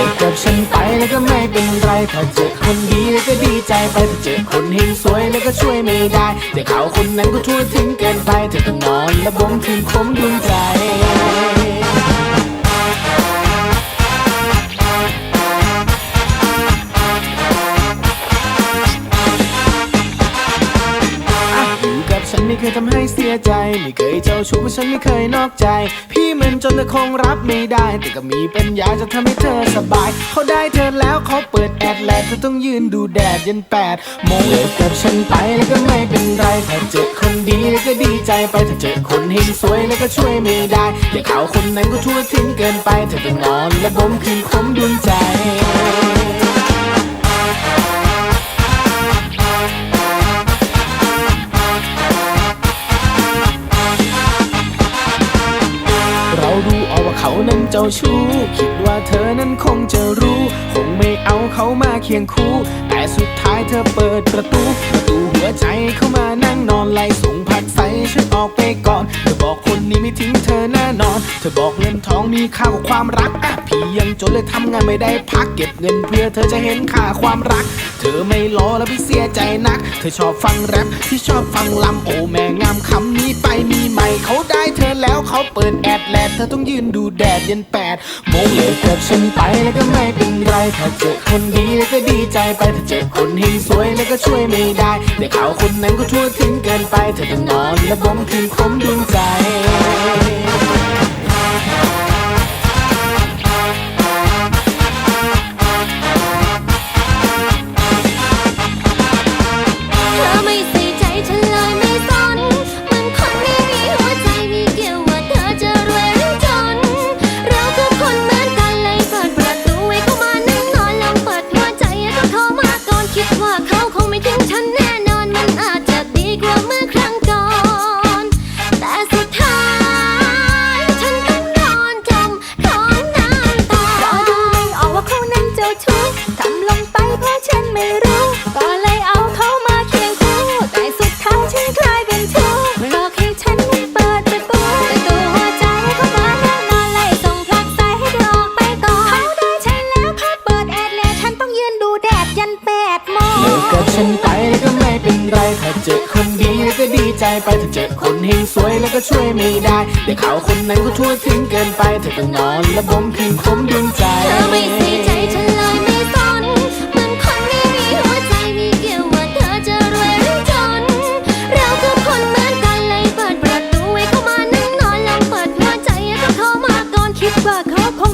ลิกกับฉันไปแล้วก็ไม่เป็นไรถ้าเจอคนดีแล้วก็ดีใจไปถ้าเจอคนเฮงสวยแล้วก็ช่วยไม่ได้ แต่เขาคนนั้นก็ทั่วถึงเกินไปเธอต้องนอนและบ่มถึงคมดวงใจ เคยทำให้เสียใจ ไม่เคยเจ้าชู้เพราะฉันไม่เคยนอกใจ พี่เหมือนจนเธอคงรับไม่ได้ แต่ก็มีปัญญาจะทำให้เธอสบาย เขาได้เธอแล้วเขาเปิดแอดแลนเธอต้องยืนดูแดดยันแปดโมงเลิกกับฉันไปแล้วก็ไม่เป็นไรถ้าเจอคนดีแล้วก็ดีใจไปถ้าเจอคนเฮงสวยแล้วก็ช่วยไม่ได้แต่เขาคนนั้นก็ทั่วถึงเกินไปเธอต้องนอนและบ่มคืนคมดวงใจ เขานั้นเจ้าชู้ คิดว่าเธอนั้นคงจะรู้ คงไม่เอาเขามาเคียงคู่ แต่สุดท้ายเธอเปิดประตู ประตูหัวใจเข้ามานั่งนอนไล่ส่งผักใสฉันออกไปก่อน เธอบอกคนนี้ไม่ทิ้งเธอแน่นอน เธอบอกเงินทองมีค่ากว่าความรักอะพี่ยังจนเลยทำงานไม่ได้พักเก็บเงินเพื่อเธอจะเห็นค่าความรัก เธอไม่รอแล้วพี่เสียใจนัก เธอชอบฟังแรปที่ชอบฟังลำโอแม่งามคำนี้ไปมีใหม่เขาได้ เธอเขาเปิดแอดแลดเธอต้องยืนดูแดดยันแปดโมงเลยกกับฉันไปแล้วก็ไม่เป็นไร ถ้าเจอคนดีแล้วก็ดีใจไป ถ้าเจอคนที่สวยแล้วก็ช่วยไม่ได้ แต่เขาคนนั้นก็ทั่วถึงเกินไปเธอต้องนอนและบ่มคืนคมดวงใจ ฉันไม่รู้ ก็เลยเอาเขามาเคียงคู่ แต่สุดท้ายฉันกลายเป็นชู้หลอกให้ฉันนั้นเปิดประตูประตูหัวใจเขามาแน่นอนเลยส่งผลักใสให้เธอออกไปก่อนเขาได้ฉันแล้วเขาเปิดแอดแล้วฉันต้องยืนดูแดดยันแปดโมงเลิกกับฉันไปแล้วก็ไม่เป็นไรถ้าเจอคนดีแล้วก็ดีใจไปถ้าเจอคนเฮงสวยแล้วก็ช่วยไม่ได้แต่เขาคนนั้นก็ทั่วถึงเกินไปเธอต้องนอนและบ่มคืนคมดวงใจ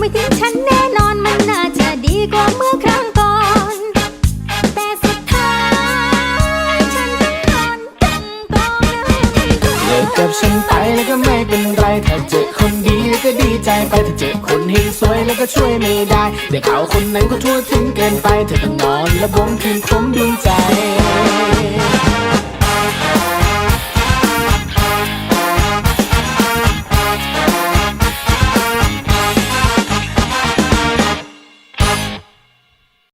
ไม่ทิ้งฉันแน่นอนมันน่าจะดีกว่าเมื่อครั้งก่อน แต่สุดท้ายฉันต้องนอนจมกองเลิกกับฉันไปแล้วก็ไม่เป็นไรถ้าเจอคนดีแล้วก็ดีใจไปถ้าเจอคนเฮงสวยแล้วก็ช่วยไม่ได้แต่เขาคนนั้นก็ทั่วถึงเกินไปเธอต้องนอนและบ่มคืนคมดวงใจ